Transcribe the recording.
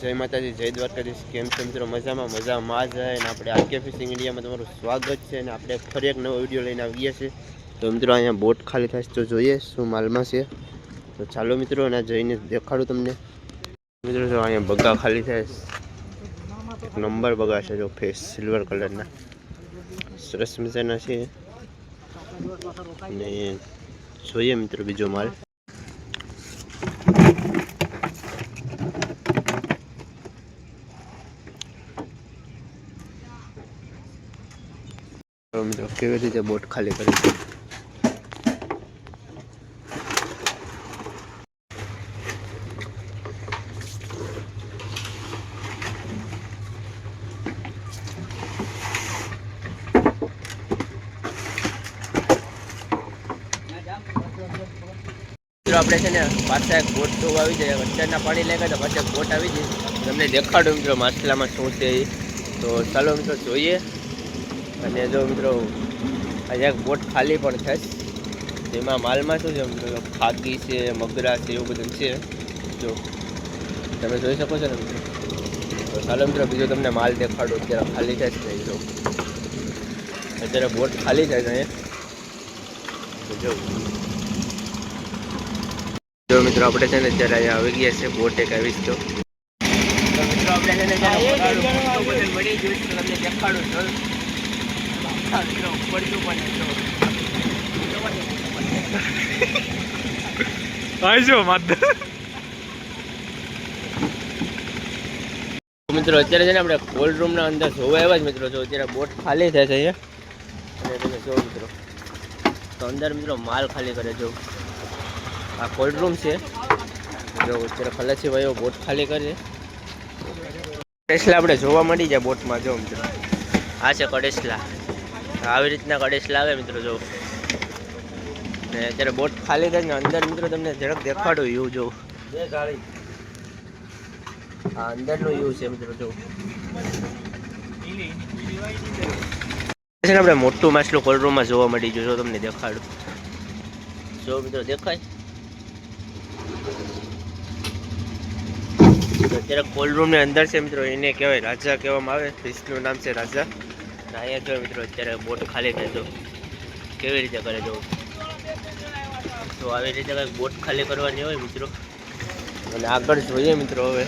જય માતાજી, જય દ્વારકાધીશ. કેમ છે મિત્રો? મજામાં? મજામાં જ અને આપણે આરકે ફિશિંગ ઇન્ડિયામાં તમારું સ્વાગત છે. અને આપણે ફરી એક નવો વીડિયો લઈને આવીએ છીએ. તો મિત્રો, અહીંયા બોટ ખાલી થાય તો જોઈએ શું માલમાં છે. તો ચાલો મિત્રો, અને જઈને દેખાડું તમને. મિત્રો, જો અહીંયા બગા ખાલી થાય નંબર બગા છે, જો ફેસ, સિલ્વર કલરના. સરસ મજાના છે. અને જોઈએ મિત્રો બીજો માલ. મિત્રો કેવી રીતે બોટ ખાલી કરી મિત્રો, આપણે છે ને પાછા બોટ તો આવી જાય. વચ્ચેના પાણી લેગા તો પાછા બોટ આવી જાય. તમને દેખાડું મિત્રો માછલામાં શું છે એ. તો ચાલો મિત્રો જોઈએ. અને જો મિત્રો અહીંયા એક બોટ ખાલી પણ છે. તેમાં માલમાં શું છે મિત્રો? ખાકી છે, મગરા છે, એવું બધું છે. જો, તમે જોઈ શકો છો ને મિત્રો? તો ચાલો મિત્રો, બીજો તમને માલ દેખાડું. અત્યારે ખાલી થાય છે જો અત્યારે બોટ ખાલી થાય છે અહીંયા. જો. જો મિત્રો આપણે છે ને અત્યારે અહીંયા આવી ગયા છે બોટ એક આવી તો. મિત્રો આપણે છે ને જ્યારે વગાડું, ફોટો બધું મળી ગયું છે, તમને દેખાડું છું. મિત્રો પડતું પણ છે, જો. મિત્રો અત્યારે છે ને આપણે કોલ્ડ રૂમના અંદર જોવા આવ્યા જ મિત્રો જો અત્યારે બોટ ખાલી થાય છે અને તમે જો મિત્રો. તો અંદર મિત્રો માલ ખાલી કરે જો. આ કોલ્ડ રૂમ છે. જો અત્યારે ખલાસી ભાઈઓ બોટ ખાલી કરે. કડેસલા આપણે જોવા મળી જાય બોટમાં, જો મિત્રો. આ છે કડેસલા આવી રીતના કડેસલા આવે મિત્રો, જો. ને અત્યારે બોટ ખાલી થાય ને અંદર મિત્રો તમને જરાક દેખાડું યુ જો. આ અંદરનો વ્યૂ છે મિત્રો, જો. આપણે મોટું માછલું કોલ્ડ રૂમમાં જોવા મળી ગયું, જો તમને દેખાડું. જો મિત્રો, દેખાય? અત્યારે કોલ્ડ રૂમની અંદર છે મિત્રો, એને કહેવાય રાજા કહેવામાં આવે ફિશનું નામ છે રાજા. અહીંયા જો મિત્રો, અત્યારે બોટ ખાલી થાય તો કેવી રીતે કરે જો તો આવી રીતે કંઈક બોટ ખાલી કરવાની હોય મિત્રો. અને આગળ જોઈએ મિત્રો હવે.